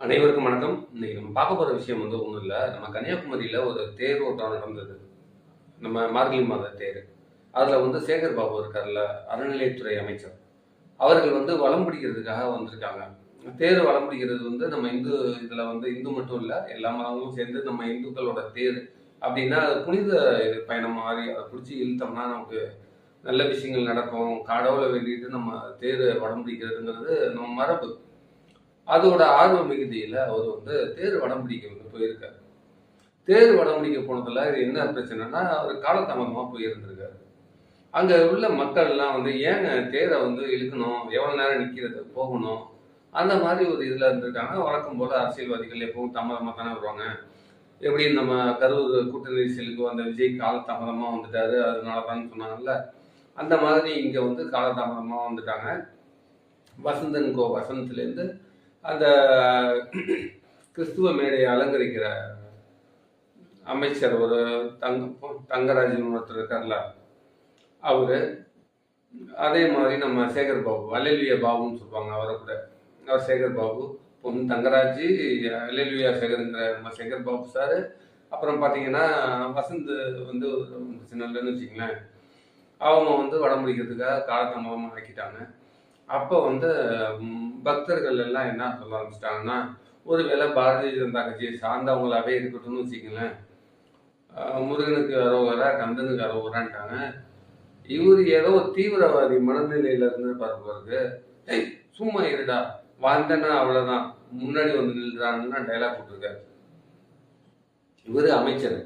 அனைவருக்கும் வணக்கம். இன்னைக்கு நம்ம பார்க்க போகிற விஷயம் வந்து ஒன்றும் இல்லை. நம்ம கன்னியாகுமரியில் ஒரு தேர் ஓட்டம் நடந்தது. நம்ம மார்கழி மாத தேர். அதில் வந்து சேகர் பாபு இருக்கார்ல அறநிலையத்துறை அமைச்சர். அவர்கள் வந்து வளம் பிடிக்கிறதுக்காக வந்திருக்காங்க. தேர் வளம் பிடிக்கிறது வந்து நம்ம இந்து இதில் வந்து இந்து மட்டும் இல்லை எல்லா மதங்களும் சேர்ந்து நம்ம இந்துக்களோட தேர் அப்படின்னா அது புனித பயணம் மாதிரி அதை பிடிச்சி இழுத்தோம்னா நமக்கு நல்ல விஷயங்கள் நடக்கும். கடவுளை வேண்டிட்டு நம்ம தேர் வடம் பிடிக்கிறதுங்கிறது நம்ம மரபு. அதோட ஆர்வ மிகுதியில் அவர் வந்து தேர் வடம் பிடிக்க வந்து போயிருக்காரு. தேர் வடம் பிடிக்க போனதில் இது என்ன பிரச்சனைனா அவர் காலதாமதமாக போயிருந்திருக்காரு. அங்கே உள்ள மக்கள்லாம் வந்து ஏங்க தேரை வந்து இழுக்கணும்? எவ்வளோ நேரம் நிற்கிறது போகணும்? அந்த மாதிரி ஒரு இதில் இருந்திருக்காங்க. வழக்கம் போல் அரசியல்வாதிகள் எப்பவும் தாமதமாக தானே வருவாங்க. எப்படி நம்ம கரூர் கூட்ட நெரிசலுக்கு வந்த விஜய் காலதாமதமாக வந்துட்டாரு. அதனால தான் சொன்னாங்கல்ல. அந்த மாதிரி இங்கே வந்து காலதாமதமாக வந்துட்டாங்க. வசந்தன் கோ வசந்தத்துலேருந்து அந்த கிறிஸ்துவ மேடையை அலங்கரிக்கிற அமைச்சர் ஒரு தங்க தங்கராஜன் ஒருத்தர் இருக்கார்ல அவர் அதே மாதிரி நம்ம சேகர் பாபு அலெலுய பாபுன்னு சொல்லுவாங்க அவரை கூட. அவர் சேகர் பாபு பொண்ணு தங்கராஜ் அலெலுயா சேகருங்கிற நம்ம சேகர் பாபு சார் அப்புறம் பார்த்தீங்கன்னா வசந்த் வந்து சின்னலன்னு வச்சுங்களேன் அவங்க வந்து வடம் பிடிக்கிறதுக்காக காலதாமதமாக ஆக்கிட்டாங்க. அப்போ வந்து பக்தர்கள் எல்லாம் என்ன சொல்ல ஆரம்பிச்சிட்டாங்கன்னா ஒருவேளை பாரதிய ஜனதா கட்சியை சார்ந்தவங்களாவே இருக்கட்டும்னு வச்சுக்கங்களேன். முருகனுக்கு அரோகரா கந்தனுக்கு அரோகரான்ட்டாங்க. இவர் ஏதோ தீவிரவாதி மனநிலையில இருந்து பார்ப்பவருக்கு ஏய் சும்மா இருடா வந்தேன்னா அவ்வளவுதான் முன்னாடி வந்து நில்றான்னு டைலாக் போட்டிருக்காரு. இவர் அமைச்சர்.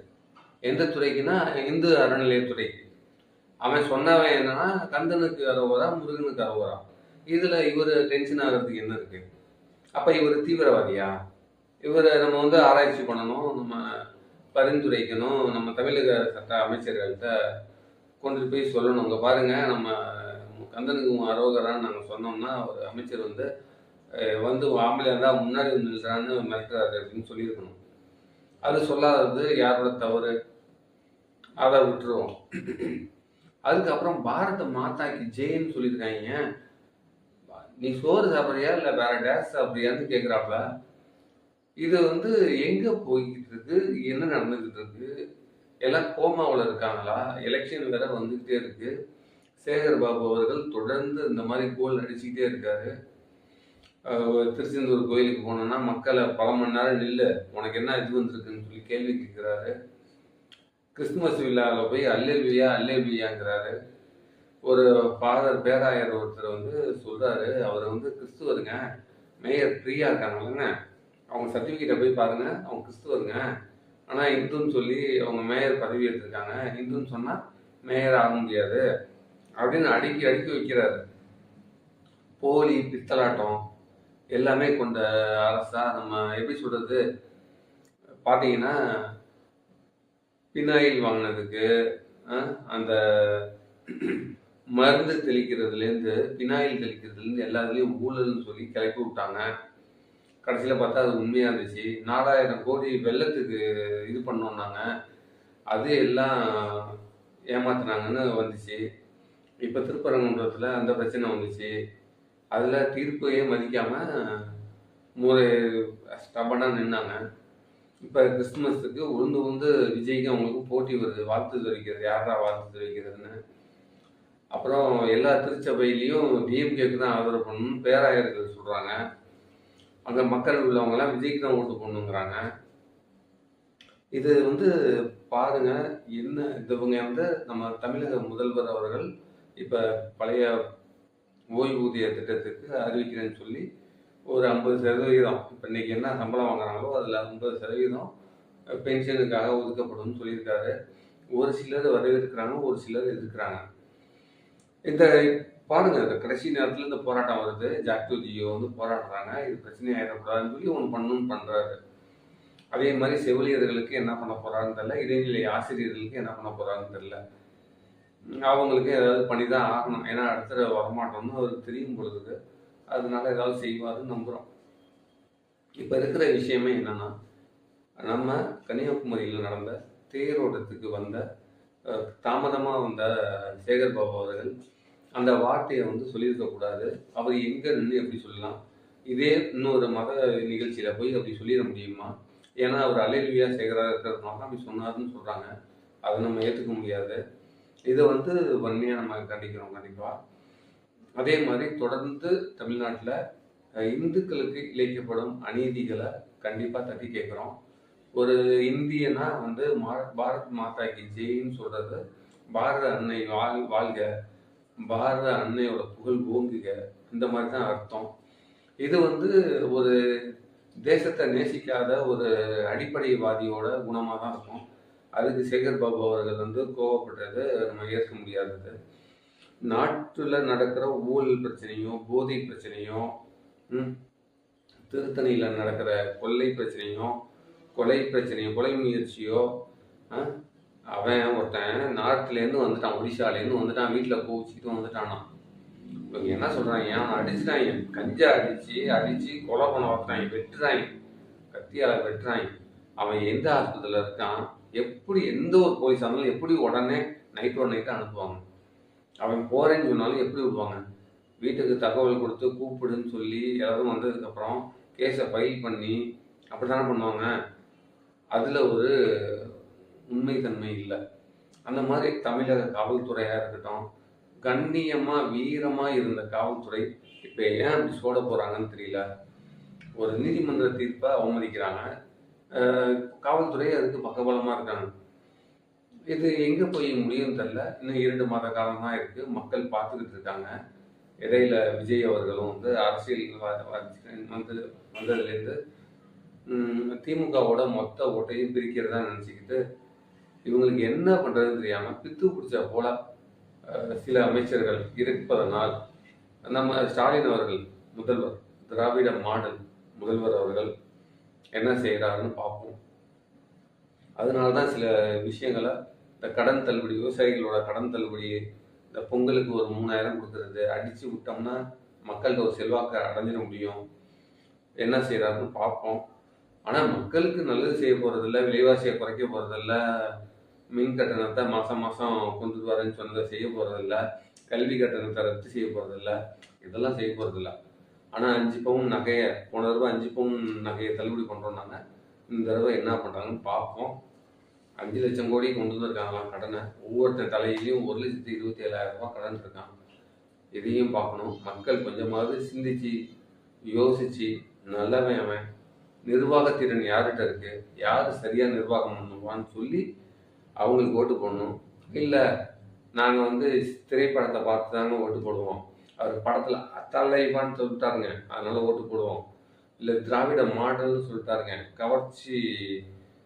எந்த துறைக்குன்னா இந்து அறநிலையத்துறை. அவன் சொன்னவன் என்னன்னா கந்தனுக்கு அரோகரா முருகனுக்கு அரோகரா. இதுல இவர் டென்ஷன் ஆகிறதுக்கு என்ன இருக்கு? அப்ப இவர் தீவிரவாதியா? இவரை நம்ம வந்து ஆராய்ச்சி பண்ணணும் நம்ம பரிந்துரைக்கணும் நம்ம தமிழக சட்ட அமைச்சர்கள்ட்ட கொண்டு போய் சொல்லணும். இங்கே பாருங்க நம்ம கந்தனுக்கு அரோகரான்னு நாங்கள் சொன்னோம்னா ஒரு அமைச்சர் வந்து வந்து ஆம்பளையா இருந்தால் முன்னாடி வந்து நில்றான்னு மிரட்டுறாரு அப்படின்னு சொல்லியிருக்கணும். அது சொல்லாதது யாரோட தவறு? அதை விட்டுருவோம். அதுக்கப்புறம் பாரத மாதாக்கு ஜெயின்னு சொல்லியிருக்காங்க. நீ சோறு சாப்பிட்றியா இல்லை வேற டேஸ் சாப்பிட்றியான்னு கேட்குறாப்ல இது வந்து எங்கே போய்கிட்டு இருக்கு என்ன நடந்துக்கிட்டு இருக்கு எல்லாம் கோமாவில் இருக்காங்களா? எலெக்ஷன் வேற வந்துகிட்டே இருக்கு. சேகர் பாபு அவர்கள் தொடர்ந்து இந்த மாதிரி கோல் அடிச்சுக்கிட்டே இருக்காரு. திருச்செந்தூர் கோயிலுக்கு போனோம்னா மக்களை பல மணி நேரம் நில்லு உனக்கு என்ன இது வந்திருக்குன்னு சொல்லி கேள்வி கேட்குறாரு கிறிஸ்துமஸ் விழாவில் போய் அல்லேலுயா அல்லேலுயாங்கிறாரு. ஒரு ஃபாதர் பேராயர் ஒருத்தர் வந்து சொல்கிறாரு அவர் வந்து கிறிஸ்துவருங்க. மேயர் ஃப்ரீயாக இருக்காங்கல்லங்க அவங்க சர்டிஃபிகேட்டை போய் பாருங்கள் அவங்க கிறிஸ்துவருங்க. ஆனால் இந்துன்னு சொல்லி அவங்க மேயர் பதவி எடுத்திருக்காங்க இந்துன்னு சொன்னால் மேயர் ஆக முடியாது. அப்படின்னு அடுக்கி அடுக்கி வைக்கிறாரு. போலி பித்தலாட்டம் எல்லாமே கொண்ட அரசா நம்ம எப்படி சொல்கிறது பார்த்தீங்கன்னா பினாயில் வாங்கினதுக்கு அந்த மருந்து தெளிக்கிறதுலேருந்து பினாயில் தெளிக்கிறதுலேருந்து எல்லாத்துலேயும் ஊழல்னு சொல்லி கிளப்பி விட்டாங்க. கடைசியில் பார்த்தா அது உண்மையாக இருந்துச்சு. நாலாயிரம் கோடி வெள்ளத்துக்கு இது பண்ணோன்னாங்க அது எல்லாம் ஏமாத்துனாங்கன்னு வந்துச்சு. இப்போ திருப்பரங்குன்றத்தில் அந்த பிரச்சனை வந்துச்சு. அதில் தீர்ப்பையே மதிக்காமல் முறை ஸ்டபனாக நின்னாங்க. இப்போ கிறிஸ்துமஸுக்கு உளுந்து உளுந்து விஜய்க்கு அவங்களுக்கு போட்டி வருது. வாழ்த்து தெரிவிக்கிறது. யாரா வாழ்த்து தெரிவிக்கிறதுன்னு? அப்புறம் எல்லா திருச்சபையிலையும் டிஎம்கேக்கு தான் ஆதரவு பண்ணணும்னு பேராயர்கள் சொல்கிறாங்க அங்கே மக்கள் உள்ளவங்கலாம் விஜய்க்கு தான் ஓட்டு போடணுங்கிறாங்க. இது வந்து பாருங்க என்ன இவங்க வந்து நம்ம தமிழக முதல்வர் அவர்கள் இப்போ பழைய ஓய்வூதிய திட்டத்துக்கு அறிவிக்கிறேன்னு சொல்லி ஒரு ஐம்பது சதவீதம் இப்போ இன்னைக்கு என்ன சம்பளம் வாங்குறாங்களோ அதில் ஐம்பது சதவீதம் பென்ஷனுக்காக ஒதுக்கப்படும்னு சொல்லியிருக்காரு. ஒரு சிலர் வரவேற்கிறாங்க ஒரு சிலர் எதிர்க்கிறாங்க. இந்த பாருங்க இந்த கடைசி நேரத்தில் இந்த போராட்டம் வருது. ஜாக்டோ ஜியோ வந்து போராடுறாங்க. இது பிரச்சனை ஆயிடக்கூடாதுன்னு சொல்லி ஒன்று பண்ணணும்னு பண்ணுறாரு அதே மாதிரி செவிலியர்களுக்கு என்ன பண்ண போறாங்கன்னு தெரியல. இடைநிலை ஆசிரியர்களுக்கு என்ன பண்ண போறாங்கன்னு தெரியல. அவங்களுக்கு ஏதாவது பண்ணி தான் ஆகணும். ஏன்னா அடுத்த வரமாட்டோம்னு அவருக்கு தெரியும் பொழுது அதனால ஏதாவது செய்வாருன்னு நம்புகிறோம் இப்போ இருக்கிற விஷயமே என்னன்னா நம்ம கன்னியாகுமரியில் நடந்த தேரோட்டத்துக்கு வந்த தாமதமாக வந்த சேகர் பாபு அவர்கள் அந்த வார்த்தையை வந்து சொல்லியிருக்கக்கூடாது அவர் எங்கே நின்று எப்படி சொல்லலாம்? இதே இன்னொரு மத நிகழ்ச்சியில் போய் அப்படி சொல்லிட முடியுமா? ஏன்னா அவர் அலைலுயா சேகராக இருக்கிறதுனால தான் அப்படி சொன்னாருன்னு சொல்கிறாங்க அதை நம்ம ஏற்றுக்க முடியாது. இதை வந்து வன்மையாக நம்ம கண்டிக்கிறோம் கண்டிப்பாக அதே மாதிரி தொடர்ந்து தமிழ்நாட்டில் இந்துக்களுக்கு இழைக்கப்படும் அநீதிகளை கண்டிப்பாக தட்டி கேட்குறோம். ஒரு இந்தியனா வந்து பாரத் மாதா கி ஜெயின்னு சொல்கிறது பாரத அன்னை வாழ் வாழ்க. பாரத அன்னையோட புகழ் ஓங்குக. இந்த மாதிரி தான் அர்த்தம். இது வந்து ஒரு தேசத்தை நேசிக்காத ஒரு அடிப்படைவாதியோட குணமாக தான் இருக்கும். அதுக்கு சேகர் பாபு அவர்கள் வந்து கோவப்பட்டது நம்ம ஏற்க முடியாதது. நாட்டில் நடக்கிற ஊழல் பிரச்சனையும் போதை பிரச்சனையும் திருத்தணியில் நடக்கிற கொள்ளை பிரச்சனையும் கொலை பிரச்சனையோ கொலை முயற்சியோ அவன் ஒருத்தன் நார்த்லேருந்து வந்துட்டான் ஒடிசாலேருந்து வந்துட்டான் வீட்டில் கோவிச்சுக்கிட்டு வந்துட்டானா. இவங்க என்ன சொல்கிறாங்க அவன் அடிச்சுட்டாங்க? கஞ்சா அடித்து அடித்து கொலை பண்ண வைக்கிறாங்க வெட்டுறாங்க. கத்தியால் வெட்டுறாங்க. அவன் எந்த ஆஸ்பத்திரியில் இருக்கான்? எப்படி எந்த ஒரு போலீஸ் ஆனாலும் எப்படி உடனே நைட் ஒன் நைட்டு அனுப்புவாங்க? அவன் போகிறேன்னு சொன்னாலும் எப்படி விடுவாங்க? வீட்டுக்கு தகவல் கொடுத்து கூப்பிடுன்னு சொல்லி எல்லாரும் வந்ததுக்கப்புறம் கேஸை ஃபைல் பண்ணி அப்படி தானே பண்ணுவாங்க? அதில் ஒரு உண்மைத்தன்மை இல்லை. அந்த மாதிரி தமிழக காவல்துறையாக இருக்கட்டும் கண்ணியமாக வீரமாக இருந்த காவல்துறை இப்போ ஏன் அப்படி சோட போகிறாங்கன்னு தெரியல. ஒரு நீதிமன்ற தீர்ப்பை அவமதிக்கிறாங்க. காவல்துறை அதுக்கு பகபலமாக இருக்காங்க. இது எங்கே போய் முடியும் தெரில இன்னும் இரண்டு மாத காலம் தான் இருக்குது மக்கள் பார்த்துக்கிட்டு இருக்காங்க. இடையில விஜய் அவர்களும் வந்து அரசியல் வந்து வந்ததுலேருந்து திமுகவோட மொத்த ஓட்டையும் பிரிக்கிறதா நினச்சிக்கிட்டு இவங்களுக்கு என்ன பண்ணுறதுன்னு தெரியாமல் பித்து பிடிச்ச போல சில அமைச்சர்கள் இருப்பதனால் நம்ம ஸ்டாலின் அவர்கள் முதல்வர் திராவிட மாடல் முதல்வர் அவர்கள் என்ன செய்கிறாருன்னு பார்ப்போம். அதனால தான் சில விஷயங்களை இந்த கடன் தள்ளுபடி விவசாயிகளோட கடன் தள்ளுபடி இந்த பொங்கலுக்கு ஒரு மூணாயிரம் கொடுக்கறது அடித்து விட்டோம்னா மக்கள்கிட்ட ஒரு செல்வாக்கை அடைஞ்சிட முடியும். என்ன செய்கிறாருன்னு பார்ப்போம். ஆனால் மக்களுக்கு நல்லது செய்ய போகிறதில்ல விலைவாசியை குறைக்க போகிறதில்ல மின் கட்டணத்தை மாதம் மாதம் கொண்டு வரேன்னு சொன்னதை செய்ய போகிறதில்ல கல்வி கட்டணத்தை ரத்து செய்ய போகிறதில்ல இதெல்லாம் செய்ய போகிறதில்ல ஆனால் அஞ்சு பவுன் நகையை போன தடவை அஞ்சு பவுன் நகையை தள்ளுபடி பண்ணுறோம்னாங்க இந்த தடவை என்ன பண்ணுறாங்கன்னு பார்ப்போம். அஞ்சு லட்சம் கோடி கொண்டு வந்திருக்காங்களாம் கடனை. ஒவ்வொருத்தர் தலையிலையும் ஒரு லட்சத்தி இருபத்தி ஏழாயிரம் ரூபா கடன் இருக்கான் இதையும் பார்க்கணும். மக்கள் கொஞ்சமாவது சிந்திச்சு யோசிச்சு நல்லவன் அவன். நிர்வாகத்திறன் யார்கிட்ட இருக்கு? யார் சரியாக நிர்வாகம் பண்ணுவான்னு சொல்லி அவங்களுக்கு ஓட்டு போடணும். இல்லை நாங்கள் வந்து திரைப்படத்தை பார்த்து தாங்க ஓட்டு போடுவோம். அவர் படத்தில் அத்தலைவான்னு சொல்லிட்டாருங்க. அதனால ஓட்டு போடுவோம். இல்லை திராவிட மாடல்னு சொல்லிட்டாருங்க. கவர்ச்சி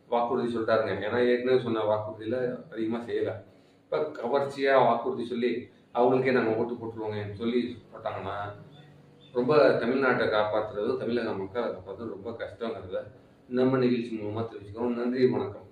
வாக்குறுதி சொல்லிட்டாருங்க. ஏன்னா ஏற்கனவே சொன்ன வாக்குறுதியில் அதிகமாக செய்யலை. இப்போ கவர்ச்சியாக வாக்குறுதி சொல்லி அவங்களுக்கே நாங்கள் ஓட்டு போட்டுருவோங்கன்னு சொல்லி போட்டாங்கன்னா ரொம்ப தமிழ்நாட்டை காப்பாற்றுறதும் தமிழக மக்களை காப்பாற்றுறது ரொம்ப கஷ்டங்கிறத நம்ம நிகழ்ச்சி மூலமாக தெரிவிச்சுக்கிறோம் நன்றி வணக்கம்.